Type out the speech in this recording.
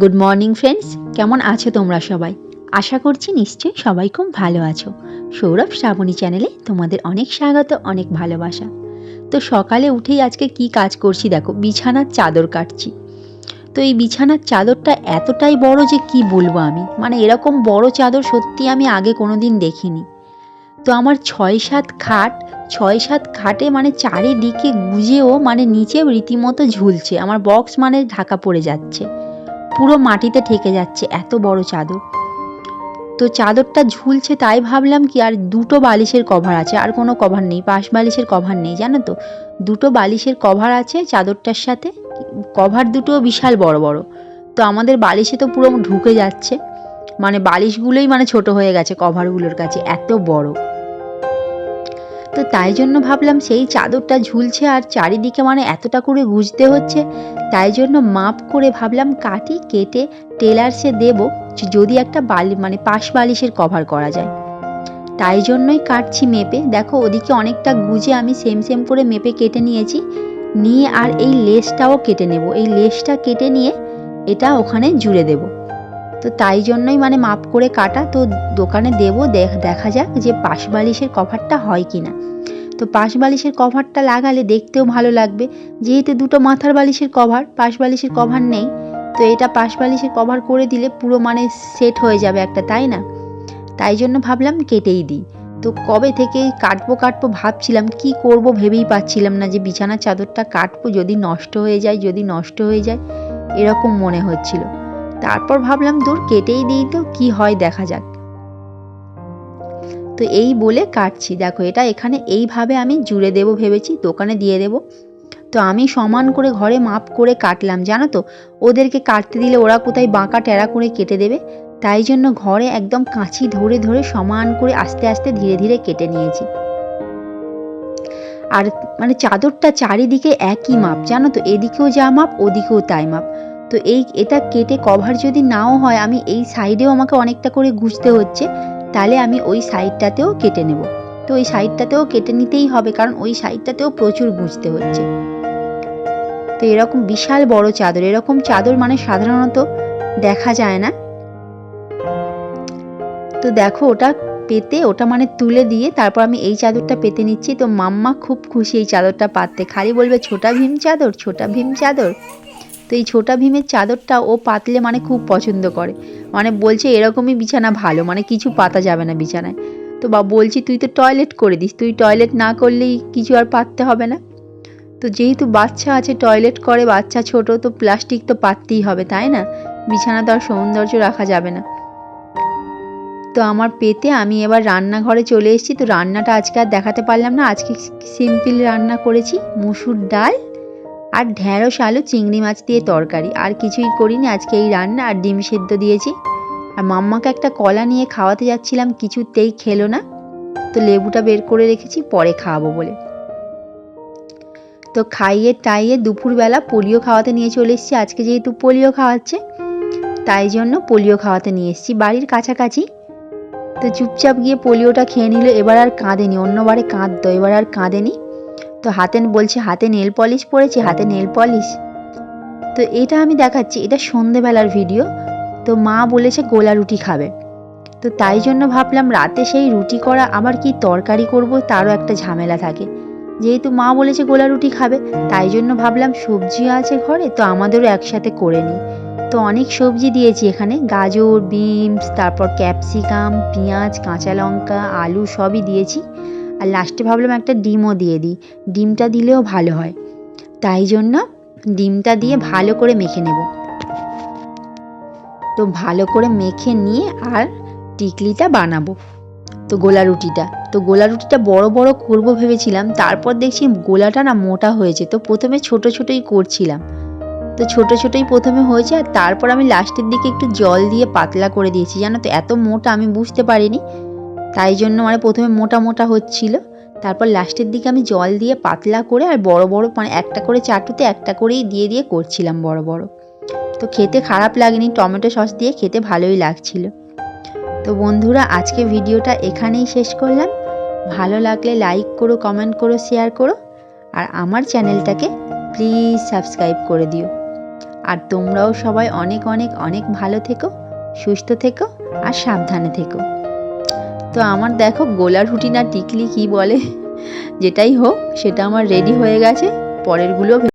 Good morning friends কেমন আছো তোমরা সবাই? আশা করছি নিশ্চয়ই সবাই খুব ভালো আছো। সৌরভ শ্রাবণী চ্যানেলে তোমাদের অনেক স্বাগত, অনেক ভালোবাসা। তো সকালে উঠেই আজকে কি কাজ করছি দেখো, বিছানার চাদর কাটছি। তো এই বিছানার চাদরটা এতটাই বড় যে কি বলব আমি? মানে এরকম বড় চাদর সত্যি আমি আগে কোনো দিন দেখিনি। তো আমার ছয় সাত খাট, ছয় সাত খাটে মানে চারিদিকে গুজেও মানে নিচে রীতিমতো ঝুলছে। আমার বক্স মানে ঢাকা পড়ে যাচ্ছে। পুরো মাটিতে ঠেকে যাচ্ছে এত বড় চাদর। তো চাদরটা ঝুলছে তাই ভাবলাম কি আর দুটো বালিশের কভার আছে, আর কোনো কভার নেই, পাশ বালিশের কভার নেই, জানো তো? দুটো বালিশের কভার আছে চাদরটার সাথে, কভার দুটো বিশাল বড় বড়। তো আমাদের বালিশে তো পুরো ঢুকে যাচ্ছে মানে বালিশগুলোই মানে ছোট হয়ে গেছে কভারগুলোর কাছে, এত বড়। তো তাই জন্য ভাবলাম সেই চাদরটা ঝুলছে আর চারিদিকে মানে এতটা করে গুজতে হচ্ছে। তাই জন্য মাপ করে ভাবলাম কাটি কেটে টেলার্সে দেব যদি একটা বালি মানে পাশ বালিশের কভার করা যায়। তাই জন্যই কাটছি মেপে। দেখো ওদিকে অনেকটা গুজে আমি সেম সেম করে মেপে কেটে নিয়েছি। নিয়ে আর এই লেসটাও কেটে নেব। এই লেসটা কেটে নিয়ে এটা ওখানে জুড়ে দেব। তো তাই জন্যই মানে মাপ করে কাটা। তো দোকানে দেব, দেখা যাক যে পাশ বালিশের কভারটা হয় কি না তো পাশ বালিশের কভারটা লাগালে দেখতেও ভালো লাগবে। যেহেতু দুটো মাথার বালিশের কভার, পাশ বালিশের কভার নেই। তো এটা পাশ বালিশের কভার করে দিলে পুরো মানে সেট হয়ে যাবে একটা, তাই না? তাই জন্য ভাবলাম কেটেই দিই। তো কবে থেকে কাটবো কাটবো ভাবছিলাম, কি করব ভেবেই পাচ্ছিলাম না যে বিছানার চাদরটা কাটবো, যদি নষ্ট হয়ে যায়, যদি নষ্ট হয়ে যায়, এরকম মনে হচ্ছিল। তারপর ভাবলাম, দূর কেটেই দিই তো, কি হয় দেখা যাক। তো এই বলে কাটছি। দেখো, এটা এখানে এইভাবে আমি জুড়ে দেব ভেবেছি, দোকানে দিয়ে দেব। তো আমি সমান করে ঘরে মাপ করে কাটলাম, জানো তো? ওদেরকে কাটতে দিলে ওরা কোথায় বাঁকা টেরা করে কেটে দেবে? তাই জন্য ঘরে একদম কাঁচি ধরে ধরে সমান করে আস্তে আস্তে ধীরে ধীরে কেটে নিয়েছি। আর মানে চাদরটা চারিদিকে একই মাপ, জানো তো? এদিকেও যা মাপ, ওদিকেও তাই মাপ। তো এই, এটা কেটে কভার যদি নাও হয়, আমি এই সাইডেও আমাকে অনেকটা করে গুছতে হচ্ছে, তাহলে আমি ওই সাইডটাতেও কেটে নেব। তো ওই সাইডটাতেও কেটে নিতেই হবে, কারণ ওই সাইডটাতেও প্রচুর গুছতে হচ্ছে। তো এরকম বিশাল বড় চাদর, এরকম চাদর মানে সাধারণত দেখা যায় না। তো দেখো, ওটা পেতে, ওটা মানে তুলে দিয়ে তারপর আমি এই চাদরটা পেতে নিচ্ছি। তো মাম্মা খুব খুশি এই চাদরটা পাততে। খালি বলবে, ছোটা ভীম চাদর, ছোটা ভীম চাদর। তো এই ছোটা ভীমের চাদরটা ও পাতলে মানে খুব পছন্দ করে। মানে বলছে এরকমই বিছানা ভালো মানে কিছু পাতা যাবে না বিছানায়। তো বা বলছি, তুই তো টয়লেট করে দিস, তুই টয়লেট না করলেই কিছু আর পাততে হবে না। তো যেহেতু বাচ্চা আছে টয়লেট করে, বাচ্চা ছোট, তো প্লাস্টিক তো পাততেই হবে, তাই না? বিছানা তো আর সৌন্দর্য রাখা যাবে না। তো আমার পেতে আমি এবার রান্নাঘরে চলে এসেছি। তো রান্নাটা আজকে আর দেখাতে পারলাম না। আজকে সিম্পল রান্না করেছি, মুসুর ডাল আর ঢ্যাঁড়স, আলু, চিংড়ি মাছ দিয়ে তরকারি। আর কিছুই করিনি, আজকে এই রান্না আর ডিম সেদ্ধ দিয়েছি। আর মাম্মাকে একটা কলা নিয়ে খাওয়াতে যাচ্ছিলাম, কিছুতেই খেলো না। তো লেবুটা বের করে রেখেছি, পরে খাওয়াবো বলে। তো খাইয়ে টাইয়ে দুপুরবেলা পোলিও খাওয়াতে নিয়ে চলে এসেছি। আজকে যেহেতু পোলিও খাওয়াচ্ছে, তাই জন্য পোলিও খাওয়াতে নিয়ে এসেছি। বাড়ির কাছাকাছি। তো চুপচাপ গিয়ে পোলিওটা খেয়ে নিল, এবার আর কাঁদেনি, অন্যবারে কাঁদতো, এবার আর কাঁদেনি। তো হাতে বলছে, হাতে নেল পলিশ পরেছে, হাতে নেল পলিশ। তো এটা আমি দেখাচ্ছি, এটা সন্ধেবেলার ভিডিও। তো মা বলেছে গোলা রুটি খাবে। তো তাই জন্য ভাবলাম রাতে সেই রুটি করা আবার কি তরকারি করব, তারও একটা ঝামেলা থাকে। যেহেতু মা বলেছে গোলা রুটি খাবে, তাই জন্য ভাবলাম সবজি আছে ঘরে, তো আমাদেরও একসাথে করে নিই। তো অনেক সবজি দিয়েছি এখানে, গাজর, বিনস, তারপর ক্যাপসিকাম, পেঁয়াজ, কাঁচা লঙ্কা, আলু সবই দিয়েছি। আর লাস্টে ভাবলাম একটা ডিমও দিয়ে দিই। ডিমটা দিলেও ভালো হয়। তাই জন্য ডিমটা দিয়ে ভালো করে মেখে নেব। তো ভালো করে মেখে নিয়ে আর টিকলিটা বানাবো। তো গোলা রুটিটা। তো গোলা রুটিটা বড় বড় করব ভেবেছিলাম। তারপর দেখছি গোলাটা না মোটা হয়েছে। তো প্রথমে ছোট ছোটই করছিলাম। তো ছোট ছোটই প্রথমে হয়েছে আর তারপর আমি লাস্টের দিকে একটু জল দিয়ে পাতলা করে দিয়েছি। জানো তো, এত মোটা আমি বুঝতে পারিনি। তাই জন্য মানে প্রথমে মোটা মোটা হচ্ছিল। তারপর লাস্টের দিকে আমি জল দিয়ে পাতলা করে আর বড় বড় মানে একটা করে চাটুতে একটা করেই দিয়ে দিয়ে করছিলাম বড় বড়। তো খেতে খারাপ লাগেনি, টমেটো সস দিয়ে খেতে ভালোই লাগছিল। তো বন্ধুরা, আজকে ভিডিওটা এখানেই শেষ করলাম। ভালো লাগলে লাইক করো, কমেন্ট করো, শেয়ার করো আর আমার চ্যানেলটাকে প্লিজ সাবস্ক্রাইব করে দিও। আর তোমরাও সবাই অনেক অনেক অনেক ভালো থেকো, সুস্থ থেকো আর সাবধানে থেকো। তো আমার দেখো গোলার রুটি না টিকলি কি বলে? যেটাই হোক, সেটা আমার রেডি হয়ে গেছে, পরেরগুলো